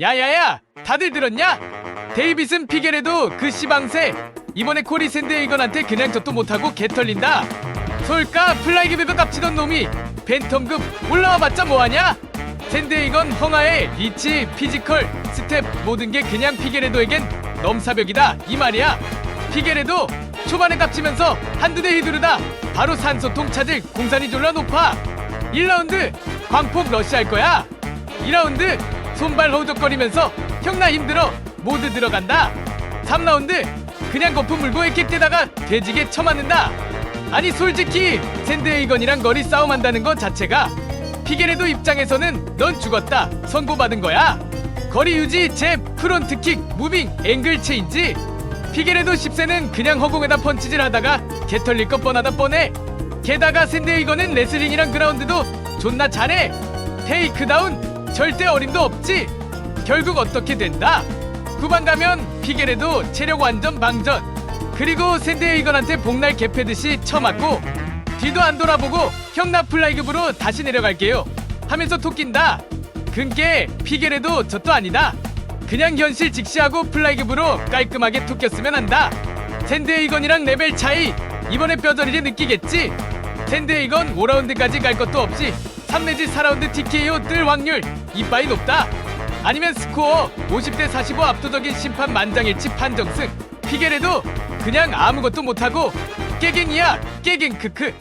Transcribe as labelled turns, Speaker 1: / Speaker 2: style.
Speaker 1: 야야야 다들 들었냐? 데이빗은 피게레도 그 시방새. 이번에 코리 샌드에이건한테 그냥 젖도 못하고 개 털린다. 솔까 플라이기 베베 깝치던 놈이 팬텀급 올라와봤자 뭐하냐? 샌드에이건 헝아의 리치, 피지컬, 스텝 모든 게 그냥 피게레도에겐 넘사벽이다. 이 말이야. 피게레도 초반에 깝치면서 한두 대 휘두르다 바로 산소통 찾을 공산이 졸라 높아. 1라운드 광폭 러시할 거야. 2라운드 손발 허우적거리면서 형나 힘들어 모두 들어간다. 3라운드 그냥 거품 물고 액킥대다가 돼지게 쳐맞는다. 아니 솔직히 샌드에이건이랑 거리 싸움한다는 것 자체가 피게레도 입장에서는 넌 죽었다. 선고받은 거야. 거리 유지 제 프론트킥 무빙 앵글 체인지. 피게레도 10세는 그냥 허공에다 펀치질 하다가 개 털릴 것 뻔하다 뻔해. 게다가 샌드에이건은 레슬링이랑 그라운드도 존나 잘해. 테이크다운 절대 어림도 없지. 결국 어떻게 된다? 후반 가면 피게레도 체력 완전 방전. 그리고 샌드에이건한테 복날 개패듯이 쳐맞고 뒤도 안 돌아보고 형나 플라이급으로 다시 내려갈게요. 하면서 토낀다. 근게 피게레도 저도 아니다. 그냥 현실 직시하고 플라이급으로 깔끔하게 토꼈으면 한다. 샌드에이건이랑 레벨 차이. 이번에 뼈저리게 느끼겠지? 샌드에이건 5라운드까지 갈 것도 없이 3 내지 4라운드 TKO 뜰 확률 이빠이 높다. 아니면 스코어 50대 45 압도적인 심판 만장일치 판정승. 피게레도 그냥 아무것도 못하고 깨갱이야 깨갱 크크